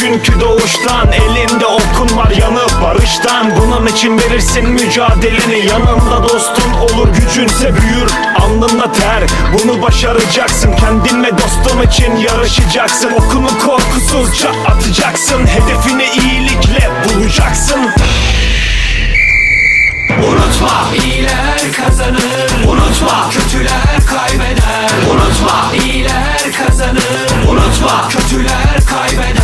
çünkü doğuştan Elinde okun var yanıp barıştan. Bunun için verirsin mücadeleni. Yanında dostun olur gücünse büyür Alnında ter. Bunu başaracaksın Kendinle dostun için yarışacaksın. Okunu korkusuzca atacaksın Hedefini iyilikle bulacaksın. Unutma iyiler kazanır. Unutma kötüler kaybeder. Unutma iyiler kazanır. Unutma kötüler kaybeder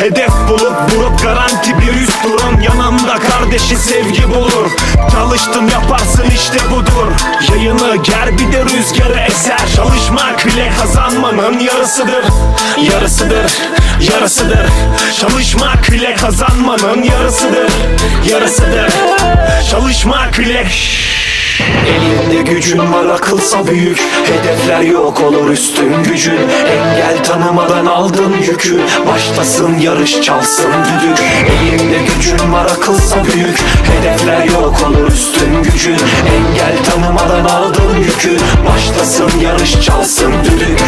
Hedef bulup vurup garanti bir üst durum Yanında kardeşi sevgi bulur. Çalıştın yaparsın işte budur. Yayını ger bir de rüzgarı eser. Çalışmak bile kazanmanın yarısıdır. Yarısıdır, yarısıdır. Çalışmak bile kazanmanın yarısıdır. Yarısıdır. Çalışmak bile Elinde gücün var akılsa büyük. Hedefler yok olur üstün gücün. Engel tanımadan aldın yükü. Başlasın yarış çalsın düdük. Elinde gücün var akılsa büyük. Hedefler yok olur üstün gücün. Engel tanımadan aldın yükü. Başlasın yarış çalsın düdük.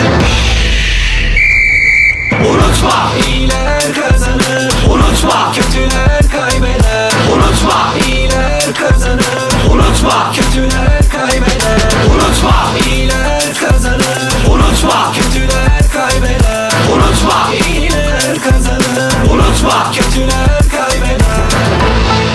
Unutma. İyiler kazanır. Unutma. Kötüler kaybeder. Unutma. İyiler kazanır. Unutma. Kötüler kaybeder. Unutma. İyiler kazanır. Unutma. Kötüler kaybeder. Unutma. İyiler kazanır. Unutma. Kötüler